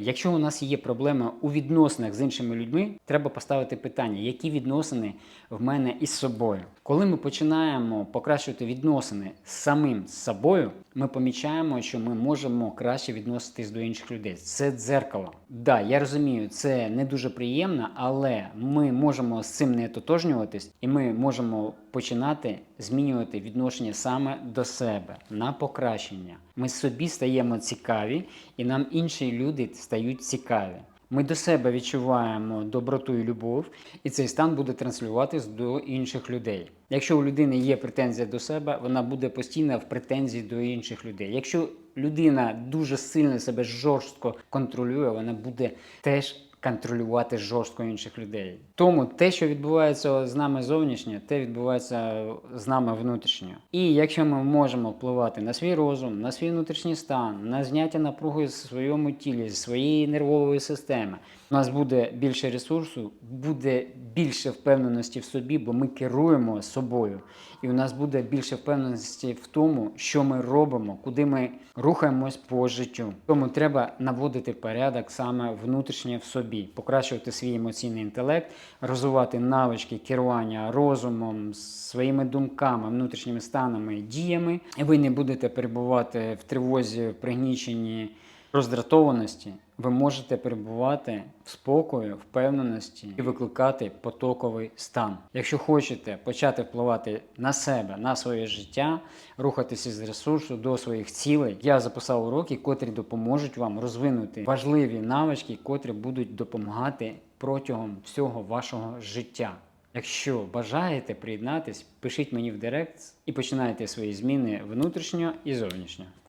Якщо у нас є проблема у відносинах з іншими людьми, треба поставити питання, які відносини в мене із собою. Коли ми починаємо покращувати відносини з самим з собою, ми помічаємо, що ми можемо краще відноситись до інших людей. Це дзеркало. Да, я розумію, це не дуже приємно, але ми можемо з цим не тотожнюватись, і ми можемо починати змінювати відношення саме до себе на покращення. Ми собі стаємо цікаві, і нам інші люди стають цікаві. Ми до себе відчуваємо доброту і любов, і цей стан буде транслюватись до інших людей. Якщо у людини є претензія до себе, вона буде постійно в претензії до інших людей. Якщо людина дуже сильно себе жорстко контролює, вона буде теж контролювати жорстко інших людей. Тому те, що відбувається з нами зовнішньо, те відбувається з нами внутрішньо. І якщо ми можемо впливати на свій розум, на свій внутрішній стан, на зняття напруги в своєму тілі, з своєї нервової системи, у нас буде більше ресурсу, буде більше впевненості в собі, бо ми керуємо собою. І у нас буде більше впевненості в тому, що ми робимо, куди ми рухаємось по життю. Тому треба наводити порядок саме внутрішньо в собі, покращувати свій емоційний інтелект, розвивати навички керування розумом, своїми думками, внутрішніми станами, діями. І ви не будете перебувати в тривозі, в пригніченні роздратованості, ви можете перебувати в спокою, впевненості і викликати потоковий стан. Якщо хочете почати впливати на себе, на своє життя, рухатися з ресурсу до своїх цілей, я записав уроки, котрі допоможуть вам розвинути важливі навички, котрі будуть допомагати протягом всього вашого життя. Якщо бажаєте приєднатись, пишіть мені в директ і починайте свої зміни внутрішньо і зовнішньо.